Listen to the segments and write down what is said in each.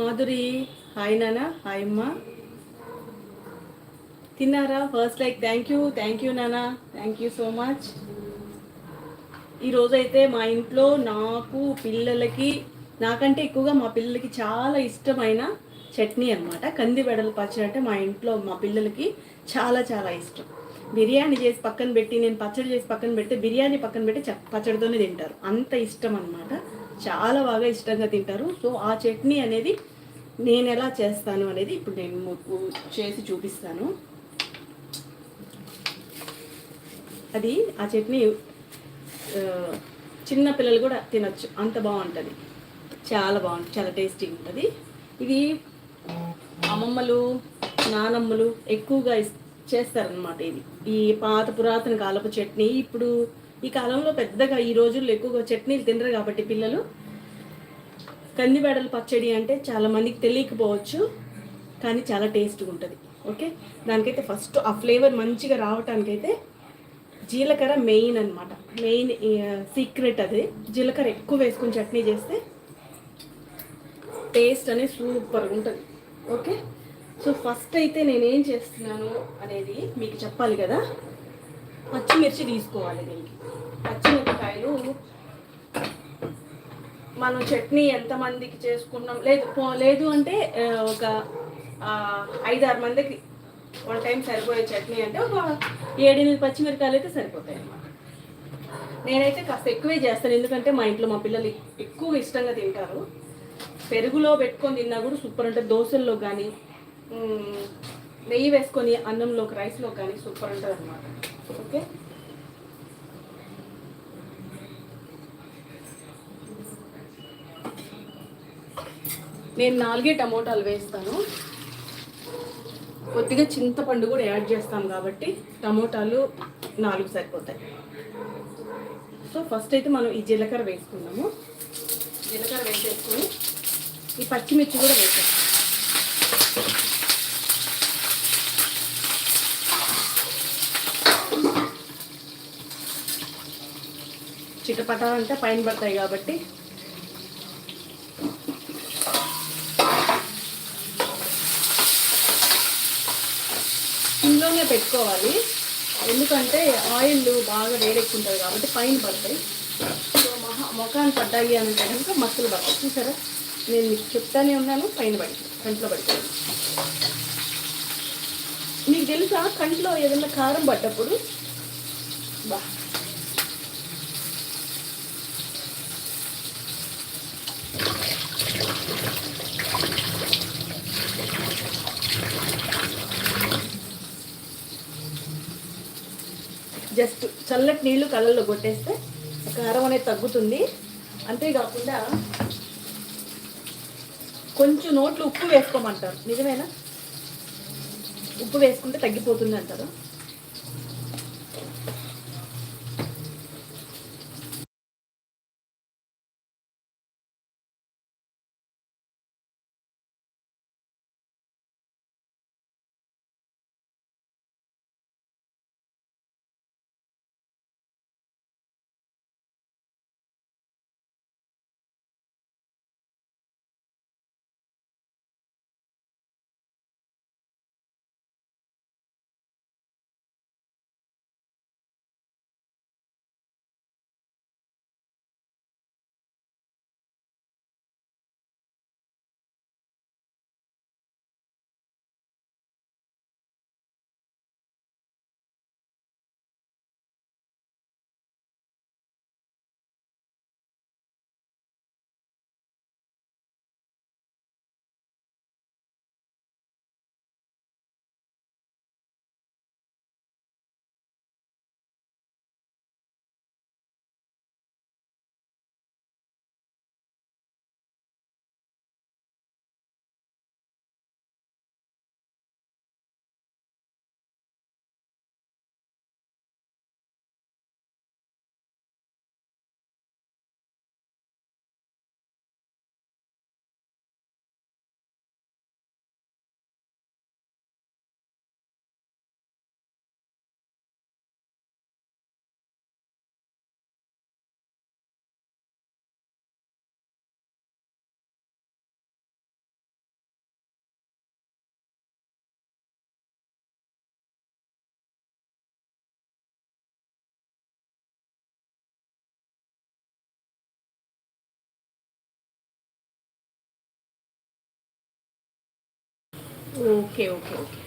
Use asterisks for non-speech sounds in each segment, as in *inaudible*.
Madhuri. Hi నానా. Hi అమ్మ. తిన్నారా? First like thank you thank you నానా. థ్యాంక్ యూ సో మచ్ ఈరోజైతే మా ఇంట్లో నాకు పిల్లలకి నాకంటే ఎక్కువగా మా పిల్లలకి చాలా ఇష్టమైన చట్నీ అనమాట కంది బెడలు పచ్చడి అంటే మా ఇంట్లో మా పిల్లలకి చాలా చాలా ఇష్టం. బిర్యానీ చేసి పక్కన పెట్టి నేను పచ్చడి చేసి పక్కన పెడితే బిర్యానీ పక్కన పెట్టి పచ్చడితోనే తింటారు. అంత ఇష్టం అనమాట చాలా బాగా ఇష్టంగా తింటారు. సో ఆ చట్నీ అనేది నేను ఎలా చేస్తాను అనేది ఇప్పుడు నేను మీకు చేసి చూపిస్తాను. అది ఆ చట్నీ చిన్న పిల్లలు కూడా తినొచ్చు. అంత బాగుంటుంది. చాలా బాగుంటుంది. చాలా టేస్టీగా ఉంటుంది. ఇది అమ్మమ్మలు నానమ్మలు ఎక్కువగా ఇస్- చేస్తారనమాట ఇది. ఈ పాత పురాతన కాలపు చట్నీ. ఇప్పుడు ఈ కాలంలో పెద్దగా ఈ రోజుల్లో ఎక్కువగా చట్నీలు తినరు కాబట్టి పిల్లలు. కందిబెడల పచ్చడి అంటే చాలా మందికి తెలియకపోవచ్చు కానీ చాలా టేస్ట్గా ఉంటుంది. ఓకే దానికైతే ఫస్ట్ ఆ ఫ్లేవర్ మంచిగా రావటానికైతే జీలకర్ర మెయిన్ అనమాట మెయిన్ సీక్రెట్ అది. జీలకర్ర ఎక్కువ వేసుకుని చట్నీ చేస్తే టేస్ట్ అనేది సూపర్గా ఉంటుంది. ఓకే సో ఫస్ట్ అయితే నేనేం చేస్తున్నాను అనేది మీకు చెప్పాలి కదా? పచ్చిమిర్చి తీసుకోవాలి దీనికి. పచ్చిమిరపకాయలు మనం చట్నీ ఎంతమందికి చేసుకున్నాం? లేదు పో- లేదు అంటే ఒక ఐదారు మందికి వన్ టైం సరిపోయే చట్నీ అంటే ఒక ఏడెనిమిది పచ్చిమిరకాయలు అయితే సరిపోతాయి అన్నమాట. నేనైతే కాస్త ఎక్కువే చేస్తాను. ఎందుకంటే మా ఇంట్లో మా పిల్లలు ఎక్కువ ఇష్టంగా తింటారు. పెరుగులో పెట్టుకొని తిన్నా కూడా సూపర్ ఉంటుంది. దోశల్లో కానీ నెయ్యి వేసుకొని అన్నంలోకి రైస్లో కానీ సూపర్ ఉంటుంది అనమాట ఓకే? నేను నాలుగే టమోటాలు వేస్తాను. కొద్దిగా చింతపండు కూడా యాడ్ చేస్తాం కాబట్టి టమోటాలు నాలుగు సరిపోతాయి. సో ఫస్ట్ అయితే మనం ఈ జీలకర్ర వేసుకున్నాము జీలకర్ర వేసేసుకొని ఈ పచ్చిమిర్చి కూడా వేసేస్తాం చిటపట అంటే పైన పడతాయి కాబట్టి ఇంట్లోనే పెట్టుకోవాలి. ఎందుకంటే ఆయిల్ బాగా వేడెక్కుంటుంది కాబట్టి పైన పడతాయి. సో మహా ముఖాన్ని పడ్డాయి అని అంటే కనుక మసలు పడతాయి. చూసారా? నేను మీకు చెప్తానే ఉన్నాను పైన పడుతుంది కంట్లో పడుతుంది మీకు తెలుసా? కంట్లో ఏదైనా కారం పడ్డప్పుడు బా జస్ట్ చల్లటి నీళ్ళు కళ్ళల్లో కొట్టేస్తే కారం అనేది తగ్గుతుంది. అంతేకాకుండా కొంచెం నోట్లో ఉప్పు వేసుకోమంటారు. నిజమేనా? ఉప్పు వేసుకుంటే తగ్గిపోతుంది అంటారు. Okay okay okay.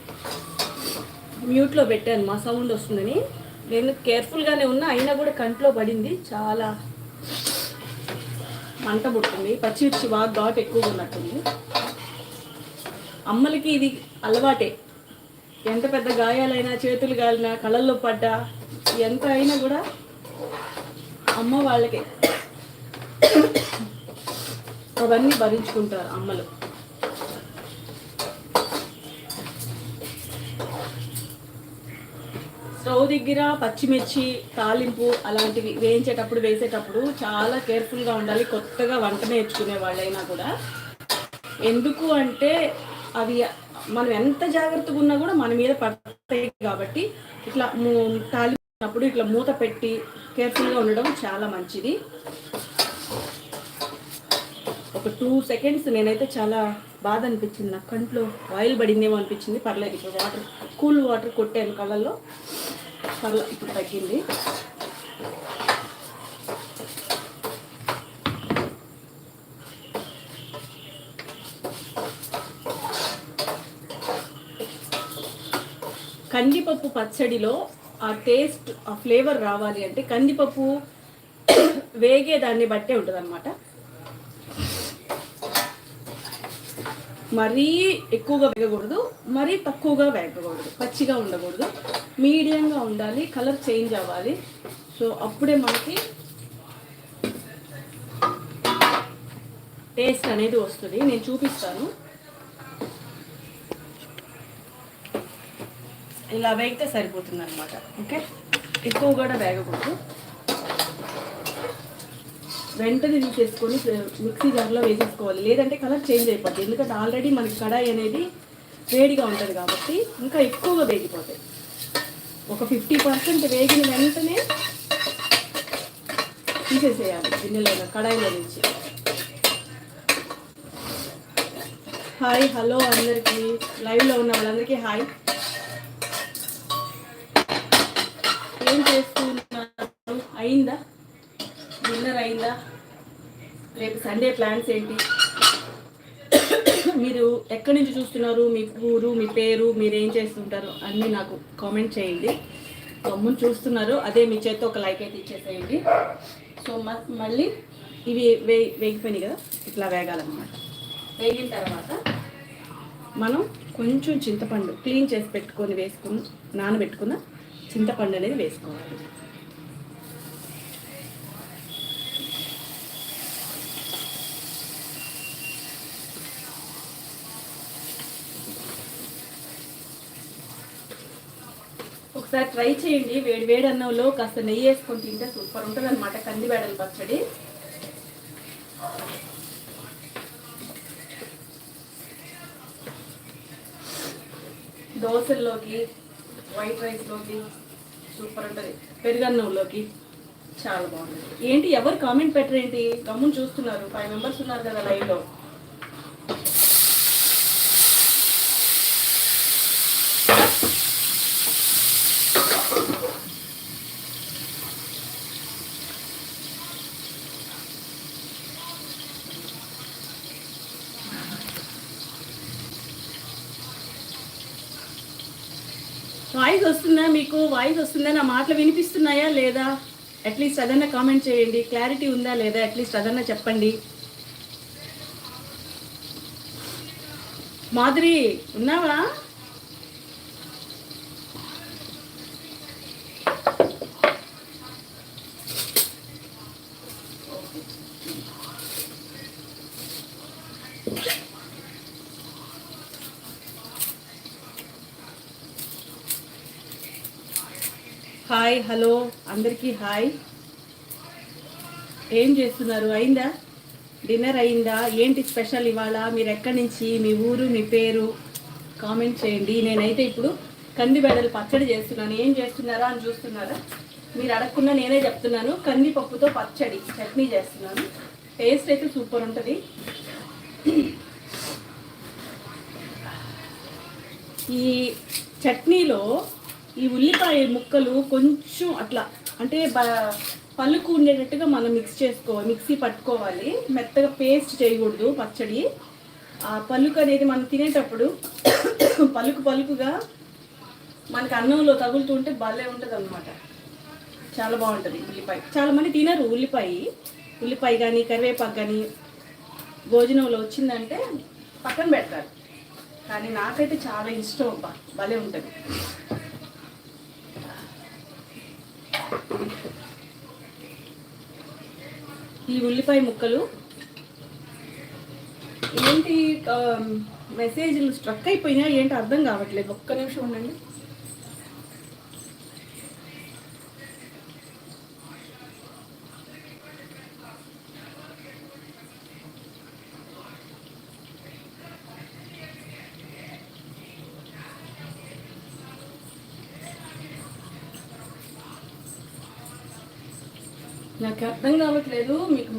మ్యూట్లో పెట్టాను మా సౌండ్ వస్తుందని. నేను కేర్ఫుల్గానే ఉన్నా అయినా కూడా కంట్లో పడింది చాలా మంట పుట్టింది. పచ్చిమిర్చి బాగా ఘాట్ ఎక్కువగా ఉన్నట్టుంది. అమ్మలకి ఇది అలవాటే. ఎంత పెద్ద గాయాలైనా చేతులు గాలినా కళ్ళల్లో పడ్డా ఎంత అయినా కూడా అమ్మ వాళ్ళకి. అవన్నీ భరించుకుంటారు అమ్మలు. స్టవ్ దగ్గర పచ్చిమిర్చి తాలింపు అలాంటివి వేయించేటప్పుడు వేసేటప్పుడు చాలా కేర్ఫుల్గా ఉండాలి. కొత్తగా వంట నేర్చుకునే వాళ్ళైనా కూడా. ఎందుకు అంటే అవి మనం ఎంత జాగ్రత్తగా ఉన్నా కూడా మన మీద పడతాయి కాబట్టి ఇట్లా తాలింపు తాలింపునప్పుడు ఇట్లా మూత పెట్టి కేర్ఫుల్గా ఉండడం చాలా మంచిది. ఒక టూ సెకండ్స్ నేనైతే చాలా బాధ అనిపించింది. నా కంట్లో ఆయిల్ పడిందేమో అనిపించింది. పర్లేదు ఇప్పుడు వాటర్ కూల్ వాటర్ కొట్టాను కళ్ళల్లో. పర్లేదు ఇప్పుడు తగ్గింది. కందిపప్పు పచ్చడిలో ఆ టేస్ట్ ఆ ఫ్లేవర్ రావాలి అంటే కందిపప్పు *coughs* వేగే దాన్ని బట్టే ఉంటుంది మరీ ఎక్కువగా వేగకూడదు మరీ తక్కువగా వేగకూడదు. పచ్చిగా ఉండకూడదు. మీడియంగా ఉండాలి కలర్ చేంజ్ అవ్వాలి. సో అప్పుడే మనకి టేస్ట్ అనేది వస్తుంది. నేను చూపిస్తాను. ఇలా వేగితే సరిపోతుంది అనమాట ఓకే? ఎక్కువ కూడా వేగకూడదు. వెంటనే తీసేసుకొని మిక్సీ జార్లో వేసేసుకోవాలి. లేదంటే కలర్ చేంజ్ అయిపోద్ది. ఎందుకంటే ఆల్రెడీ మనకి కడాయి అనేది వేడిగా ఉంటుంది కాబట్టి ఇంకా ఎక్కువగా వేగిపోతాయి. ఒక ఫిఫ్టీ పర్సెంట్ వేగిన వెంటనే తీసేసేయాలి గిన్నెలో కడాయిలో నుంచి. హాయ్ హలో అందరికీ. లైవ్లో ఉన్న వాళ్ళందరికీ హాయ్. ఏం చేస్తున్నారు? అయిందా? అయిందా? రేపు సండే ప్లాన్స్ ఏంటి? మీరు ఎక్కడి నుంచి చూస్తున్నారు? మీ ఊరు మీ పేరు మీరు ఏం చేస్తుంటారు? అన్నీ నాకు కామెంట్ చేయండి. గమ్మును చూస్తున్నారు. అదే మీ చేత్తో ఒక లైక్ అయితే ఇచ్చేసేయండి. సో మ- మళ్ళీ ఇవి వే వేగిపోయినాయి కదా? ఇట్లా వేగాలన్నమాట. వేగిన తర్వాత మనం కొంచెం చింతపండు క్లీన్ చేసి పెట్టుకొని వేసుకుని నానబెట్టుకున్న చింతపండు అనేది వేసుకోవాలి. ఒకసారి ట్రై చేయండి. వేడి వేడి అన్నంలో కాస్త నెయ్యి వేసుకొని తింటే సూపర్ ఉంటుంది అనమాట కందిబేడల పచ్చడి. దోశల్లోకి వైట్ రైస్లోకి సూపర్ ఉంటుంది. పెరుగన్నంలోకి చాలా బాగుంటుంది. ఏంటి ఎవరు కామెంట్ పెట్టరేంటి? గమ్మును చూస్తున్నారు. ఫైవ్ మెంబర్స్ ఉన్నారు కదా లైవ్లో వాయిస్ వస్తుందా మీకు వాయిస్ వస్తుందా నా మాటలు వినిపిస్తున్నాయా లేదా? అట్లీస్ట్ అదన్నా కామెంట్ చేయండి. క్లారిటీ ఉందా లేదా? అట్లీస్ట్ అదన్నా చెప్పండి. మాధురి ఉన్నావా? హాయ్ హలో అందరికీ హాయ్. ఏం చేస్తున్నారు? అయిందా? డిన్నర్ అయిందా? ఏంటి స్పెషల్ ఇవాళ? మీరు ఎక్కడి నుంచి? మీ ఊరు మీ పేరు? కామెంట్ చేయండి. నేనైతే ఇప్పుడు కంది బెడలు పచ్చడి చేస్తున్నాను. ఏం చేస్తున్నారా అని చూస్తున్నారా? మీరు అడగకుండా నేనే చెప్తున్నాను. కందిపప్పుతో పచ్చడి చట్నీ చేస్తున్నాను. టేస్ట్ అయితే సూపర్ ఉంటుంది. ఈ చట్నీలో ఈ ఉల్లిపాయ ముక్కలు కొంచెం అట్లా అంటే బ- పలుకు ఉండేటట్టుగా మనం మిక్స్ చేసుకోవాలి మిక్సీ పట్టుకోవాలి. మెత్తగా పేస్ట్ చేయకూడదు పచ్చడి. ఆ పలుకు అనేది మనం తినేటప్పుడు *coughs* పలుకు పలుకుగా మనకి అన్నంలో తగులుతుంటే భలే ఉంటుంది అనమాట చాలా బాగుంటుంది ఉల్లిపాయ. చాలా మంది తినరు ఉల్లిపాయ. ఉల్లిపాయ కానీ కరివేపాకు కానీ భోజనంలో వచ్చిందంటే పక్కన పెడతారు. కానీ నాకైతే చాలా ఇష్టం అబ్బా. భలే ఉంటుంది. ఈ ఉల్లిపాయ ముక్కలు. ఏంటి మెసేజ్లు స్ట్రక్ అయిపోయినా ఏంటి అర్థం కావట్లేదు. ఒక్క నిమిషం ఉండండి. మీకు అర్థం కావట్లేదు. మీకు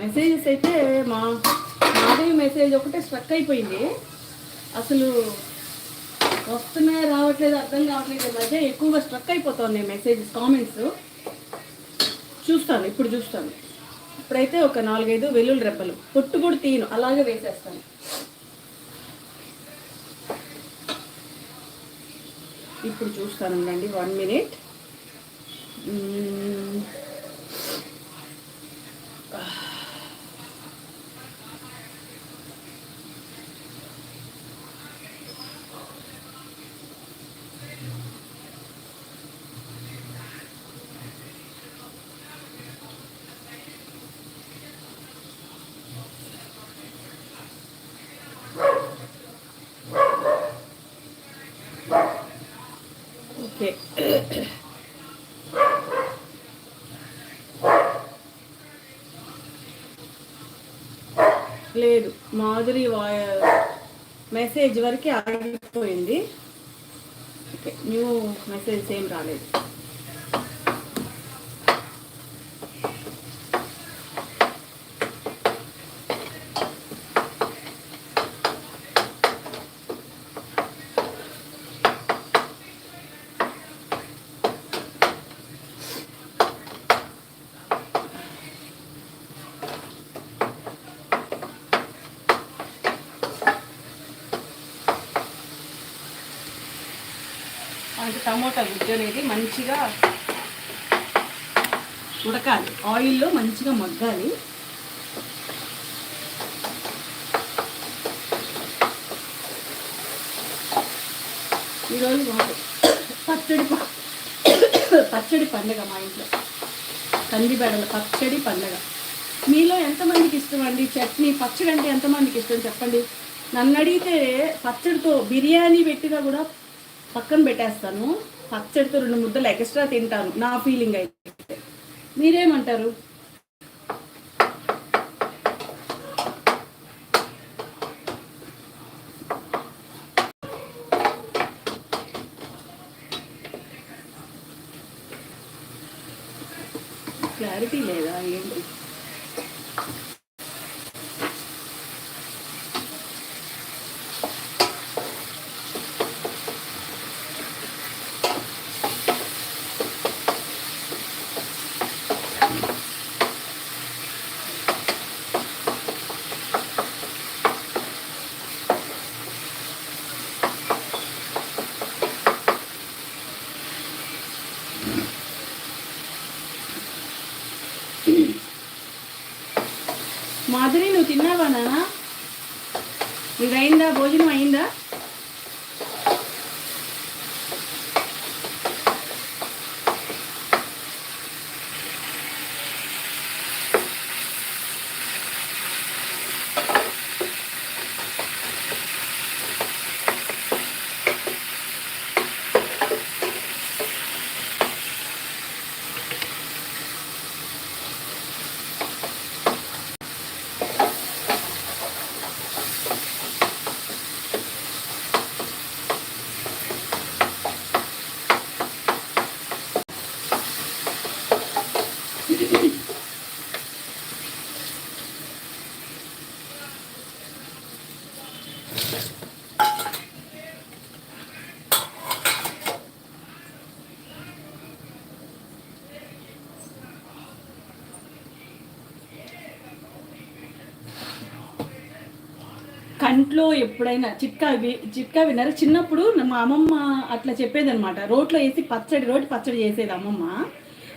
మెసేజెస్ అయితే మా మాధవి మెసేజ్ ఒకటే స్ట్రక్ అయిపోయింది. అసలు వస్తున్నాయా రావట్లేదు అర్థం కావట్లేదు. ఈ మధ్య ఎక్కువగా స్ట్రక్ అయిపోతుంది మెసేజెస్ కామెంట్స్ చూస్తాను ఇప్పుడు చూస్తాను. ఇప్పుడైతే ఒక నాలుగైదు వెల్లుల్లి రెబ్బలు. పొట్టు కూడా తీయను అలాగే వేసేస్తాను. ఇప్పుడు చూస్తానండి వన్ మినిట్ ఓకే లేదు మాధురి వా- మెసేజ్ వరకు ఆగిపోయింది. ఓకే న్యూ మెసేజ్ ఏం రాలేదు. అంటే టమోటా గుజ్జు అనేది మంచిగా ఉడకాలి. ఆయిల్లో మంచిగా మగ్గాలి. ఈరోజు పచ్చడి పచ్చడి పండగ మా ఇంట్లో. కందిబెడల పచ్చడి పండగ. మీలో ఎంతమందికి ఇష్టం అండి? చట్నీ పచ్చడి అంటే ఎంతమందికి ఇష్టం చెప్పండి? నన్ను అడిగితే పచ్చడితో బిర్యానీ పెట్టినా కూడా పక్కన పెట్టేస్తాను. పచ్చడితో రెండు ముద్దలు ఎక్స్ట్రా తింటాను నా ఫీలింగ్ అయితే. మీరేమంటారు? క్లారిటీ లేదా ఏంటి? కంట్లో ఎప్పుడైనా చిట్కా వి- చిట్కా విన్నారు? చిన్నప్పుడు మా అమ్మమ్మ అట్లా చెప్పేదన్నమాట. రోట్లో వేసి పచ్చడి రోటి పచ్చడి చేసేది అమ్మమ్మ.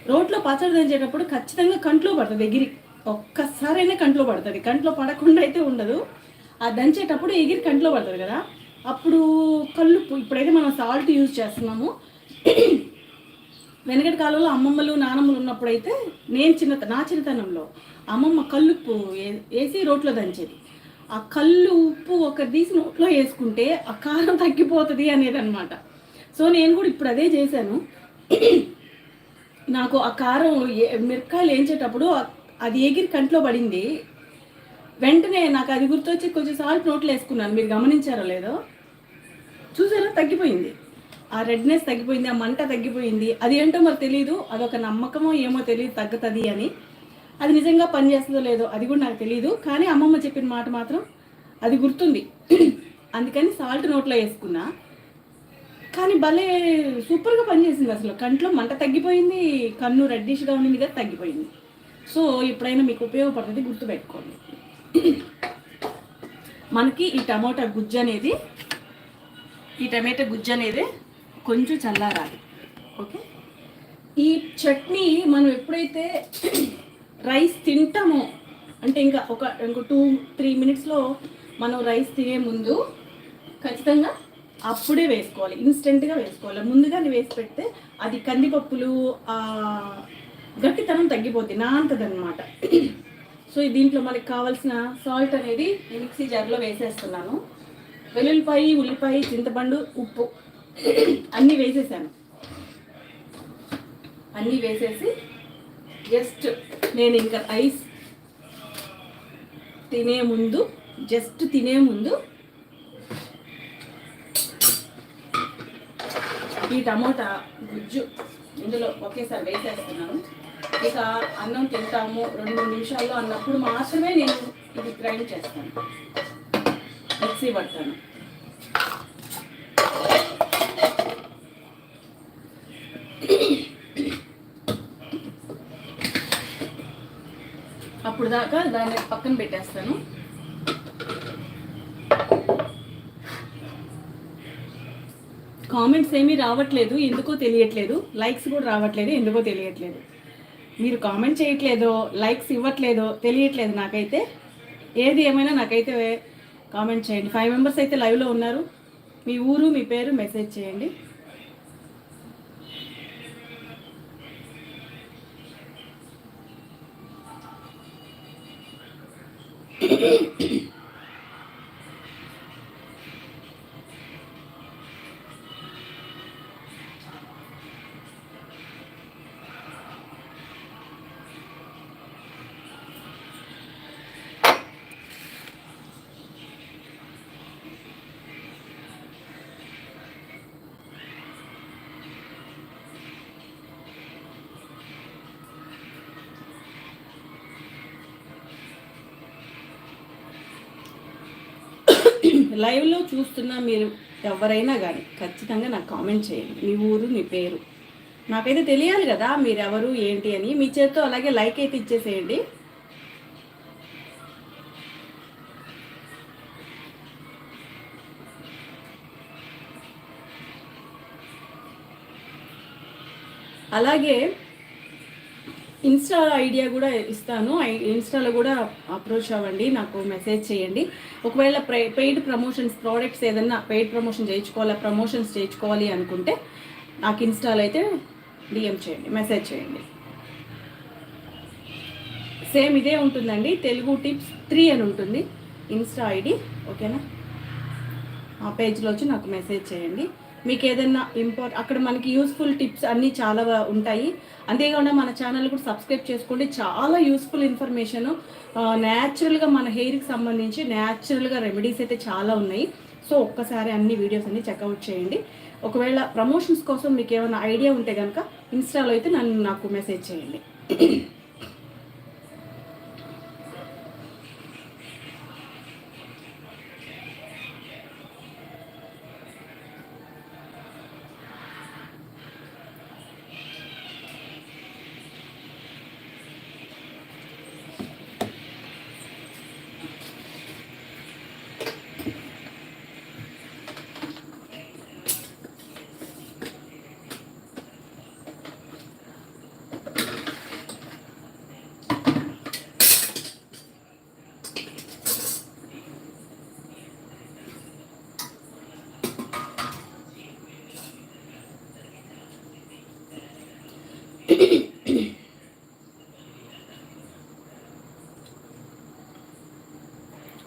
రోట్లో పచ్చడి దంచేటప్పుడు ఖచ్చితంగా కంట్లో పడుతుంది ఎగిరి. ఒక్కసారైనా కంట్లో పడుతుంది. కంట్లో పడకుండా అయితే ఉండదు. ఆ దంచేటప్పుడు ఎగిరి కంట్లో పడుతుంది కదా. అప్పుడు కళ్ళు ఇప్పుడైతే మనం సాల్ట్ యూజ్ చేస్తున్నాము. వెనకటి కాలంలో అమ్మమ్మలు నానమ్మలు ఉన్నప్పుడు అయితే నేను చిన్న నా చిన్నతనంలో అమ్మమ్మ కల్లుప్పు ఏ- వేసి రోట్లో దంచేది. ఆ కళ్ళు ఉప్పు ఒక తీసి నోట్లో వేసుకుంటే ఆ కారం తగ్గిపోతుంది అనేదన్నమాట. సో నేను కూడా ఇప్పుడు అదే చేశాను. నాకు ఆ కారం మిరకాయలు మిరపకాయలు వేయించేటప్పుడు అది ఎగిరి కంట్లో పడింది. వెంటనే నాకు అది గుర్తొచ్చి కొంచెం సాల్ట్ నోట్లో వేసుకున్నాను. మీరు గమనించారో లేదో? చూసారా? తగ్గిపోయింది. ఆ రెడ్నెస్ తగ్గిపోయింది ఆ మంట తగ్గిపోయింది. అది ఏంటో మరి తెలియదు అదొక నమ్మకమో ఏమో తెలియదు తగ్గుతుంది అని. అది నిజంగా పనిచేస్తుందో లేదో అది కూడా నాకు తెలియదు కానీ అమ్మమ్మ చెప్పిన మాట మాత్రం అది గుర్తుంది. *clears throat* అందుకని సాల్ట్ నోట్లో వేసుకున్నా. కానీ భలే సూపర్గా పనిచేసింది అసలు. కంట్లో మంట తగ్గిపోయింది కన్ను రెడ్డిష్గా ఉండింది కదా తగ్గిపోయింది. సో ఎప్పుడైనా మీకు ఉపయోగపడుతుంది గుర్తుపెట్టుకోండి. *clears throat* మనకి ఈ టమోటా గుజ్జు అనేది ఈ టమాటా గుజ్జు అనేది కొంచెం చల్లారాలి. ఓకే? ఈ చట్నీ మనం ఎప్పుడైతే *clears throat* రైస్ తింటాము. అంటే ఇంకా ఒక ఇంకో టూ త్రీ మినిట్స్లో మనం రైస్ తినే ముందు ఖచ్చితంగా అప్పుడే వేసుకోవాలి. ఇన్స్టెంట్గా వేసుకోవాలి. ముందుగానే వేసి పెడితే అది కందిపప్పులు గట్టితనం తగ్గిపోద్ది నాంతదనమాట *clears throat* సో దీంట్లో మనకి కావాల్సిన సాల్ట్ అనేది మిక్సీ జార్లో వేసేస్తున్నాను. వెల్లుల్లిపాయ ఉల్లిపాయ చింతపండు ఉప్పు. *clears throat* అన్నీ వేసేసాను. అన్నీ వేసేసి జస్ట్ నేను ఇంకా ఐస్ తినే ముందు జస్ట్ తినే ముందు ఈ టమోటా గుజ్జు ఇందులో ఒకేసారి వేసేస్తున్నాను. ఇక అన్నం తింటాము. రెండు మూడు నిమిషాల్లో అన్నప్పుడు మాత్రమే నేను ఇది గ్రైండ్ చేస్తాను. మిక్సీ పడతాను. అప్పుడు దాకా దాన్ని పక్కన పెట్టేస్తాను. కామెంట్స్ ఏమీ రావట్లేదు ఎందుకో తెలియట్లేదు. లైక్స్ కూడా రావట్లేదు ఎందుకో తెలియట్లేదు. మీరు కామెంట్ చేయట్లేదో లైక్స్ ఇవ్వట్లేదో తెలియట్లేదు నాకైతే. ఏది ఏమైనా నాకైతే కామెంట్ చేయండి. ఫైవ్ మెంబర్స్ అయితే లైవ్లో ఉన్నారు. మీ ఊరు మీ పేరు మెసేజ్ చేయండి. లైవ్లో చూస్తున్న మీరు ఎవరైనా కానీ ఖచ్చితంగా నాకు కామెంట్ చేయండి. మీ ఊరు మీ పేరు. నాకైతే తెలియాలి కదా మీరు ఎవరు ఏంటి అని. మీ చేతితో అలాగే లైక్ అయితే ఇచ్చేసేయండి. అలాగే ఇన్స్టా ఐడియా కూడా ఇస్తాను. ఐ- ఇన్స్టాలో కూడా అప్రోచ్ అవ్వండి నాకు మెసేజ్ చేయండి. ఒకవేళ పెయిడ్ ప్రమోషన్స్ ప్రోడక్ట్స్ ఏదన్నా పెయిడ్ ప్రమోషన్ చేయించుకోవాలి ప్రమోషన్స్ చేయించుకోవాలి అనుకుంటే నాకు ఇన్స్టాలో అయితే డిఎం చేయండి మెసేజ్ చేయండి. సేమ్ ఇదే ఉంటుందండి తెలుగు టిప్స్ త్రీ అని ఉంటుంది. ఇన్స్టా ఐడి ఓకేనా? ఆ పేజ్లో వచ్చి నాకు మెసేజ్ చేయండి. మీకు ఏదైనా ఇంపార్ట్ అక్కడ మనకి యూస్ఫుల్ టిప్స్ అన్నీ చాలా ఉంటాయి. అంతేకాకుండా మన ఛానల్ కూడా సబ్స్క్రైబ్ చేసుకోండి. చాలా యూస్ఫుల్ ఇన్ఫర్మేషన్ న్యాచురల్గా మన హెయిర్కి సంబంధించి న్యాచురల్గా రెమెడీస్ అయితే చాలా ఉన్నాయి. సో ఒక్కసారి అన్ని వీడియోస్ అన్ని చెక్అవుట్ చేయండి. ఒకవేళ ప్రమోషన్స్ కోసం మీకు ఏమైనా ఐడియా ఉంటే కనుక ఇన్స్టాలో అయితే నన్ను నాకు మెసేజ్ చేయండి.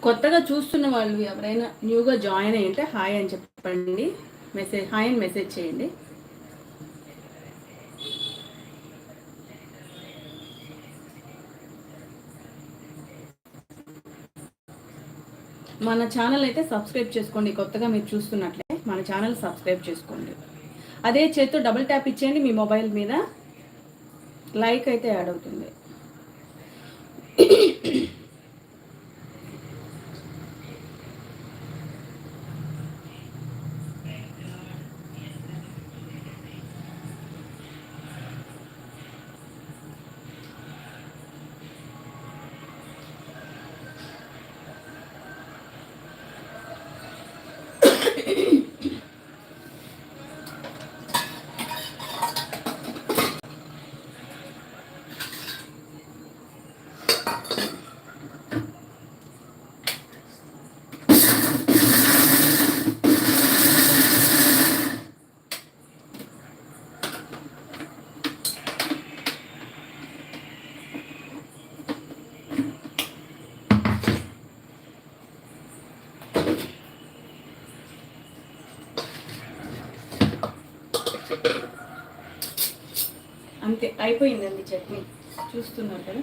కొత్తగా చూస్తున్న వాళ్ళు ఎవరైనా న్యూగా జాయిన్ అయ్యి హాయ్ అని చెప్పండి. మెసేజ్ హాయ్ అని మెసేజ్ చేయండి. మన ఛానల్ అయితే సబ్స్క్రైబ్ చేసుకోండి. కొత్తగా మీరు చూస్తున్నట్లే మన ఛానల్ సబ్స్క్రైబ్ చేసుకోండి. అదే చేత్తో డబుల్ ట్యాప్ ఇచ్చేయండి మీ మొబైల్ మీద. లైక్ అయితే యాడ్ అవుతుంది అంతే అయిపోయిందండి చట్నీ. చూస్తున్నారు కదా.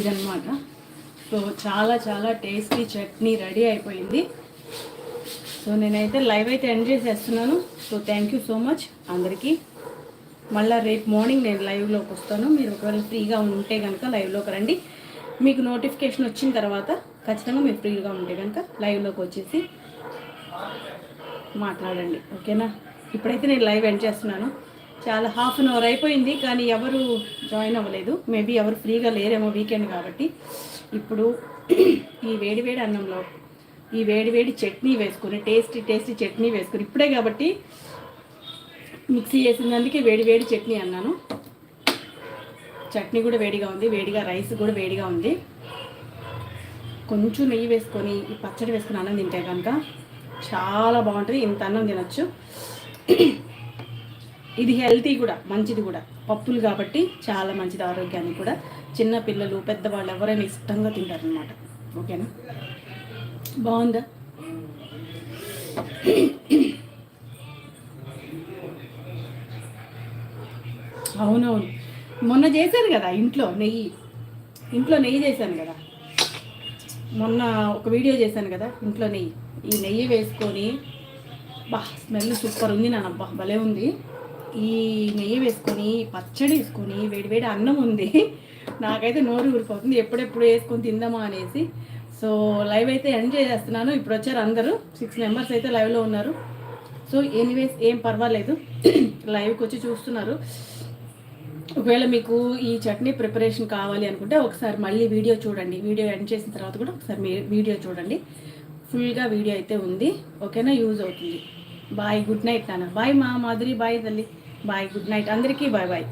ఇదన్నమాట. సో చాలా చాలా టేస్టీ చట్నీ రెడీ అయిపోయింది. సో నేనైతే లైవ్ అయితే ఎండ్ చేసేస్తున్నాను. So thank you so much అందరికీ. మళ్ళీ రేపు మార్నింగ్ నేను లైవ్లోకి వస్తాను. మీరు ఒకవేళ ఫ్రీగా ఉంటే కనుక లైవ్లోకి రండి. మీకు నోటిఫికేషన్ వచ్చిన తర్వాత ఖచ్చితంగా మీరు ఫ్రీగా ఉంటే కనుక లైవ్లోకి వచ్చేసి మాట్లాడండి. ఓకేనా? ఇప్పుడైతే నేను లైవ్ ఎండ్ చేస్తున్నాను. చాలా హాఫ్ అన్ అవర్ అయిపోయింది కానీ ఎవరు జాయిన్ అవ్వలేదు. మేబీ ఎవరు ఫ్రీగా లేరేమో వీకెండ్ కాబట్టి. ఇప్పుడు ఈ వేడి వేడి అన్నంలో ఈ వేడి వేడి చట్నీ వేసుకొని టేస్టీ టేస్టీ చట్నీ వేసుకుని ఇప్పుడే కాబట్టి మిక్సీ చేసినందుకే వేడి వేడి చట్నీ అన్నాను. చట్నీ కూడా వేడిగా ఉంది వేడిగా రైస్ కూడా వేడిగా ఉంది. కొంచెం నెయ్యి వేసుకొని ఈ పచ్చడి వేసుకుని అన్నం తింటే కనుక చాలా బాగుంటుంది. ఇంత అన్నం తినచ్చు. ఇది హెల్తీ కూడా మంచిది కూడా. పప్పులు కాబట్టి చాలా మంచిది ఆరోగ్యానికి కూడా. చిన్న పిల్లలు పెద్దవాళ్ళు ఎవరైనా ఇష్టంగా తింటారనమాట ఓకేనా? బాగుందా? అవునవును. మొన్న చేశాను కదా ఇంట్లో నెయ్యి. ఇంట్లో నెయ్యి చేశాను కదా. మొన్న ఒక వీడియో చేశాను కదా ఇంట్లో నెయ్యి. ఈ నెయ్యి వేసుకొని బా స్మెల్ సూపర్ ఉంది నాన్న అబ్బా భలే ఉంది. ఈ నెయ్యి వేసుకొని పచ్చడి వేసుకొని వేడివేడి అన్నం ఉంది. నాకైతే నోరు ఊరిపోతుంది ఎప్పుడెప్పుడు వేసుకొని తిందామా అనేసి. సో లైవ్ అయితే ఎంజాయ్ చేస్తున్నాను ఇప్పుడు వచ్చారు అందరూ. సిక్స్ మెంబర్స్ అయితే లైవ్లో ఉన్నారు. సో ఎనీవేస్ ఏం పర్వాలేదు. *clears throat* లైవ్కి వచ్చి చూస్తున్నారు. ఒకవేళ మీకు ఈ చట్నీ ప్రిపరేషన్ కావాలి అనుకుంటే ఒకసారి మళ్ళీ వీడియో చూడండి. వీడియో ఎండ్ చేసిన తర్వాత కూడా ఒకసారి మీ వీడియో చూడండి. ఫుల్గా వీడియో అయితే ఉంది. ఓకేనా? యూజ్ అవుతుంది. బాయ్ గుడ్ నైట్ నాన్న. బాయ్ మా మాధురి బాయ్ తల్లి. బాయ్ గుడ్ నైట్ అందరికీ బాయ్ బాయ్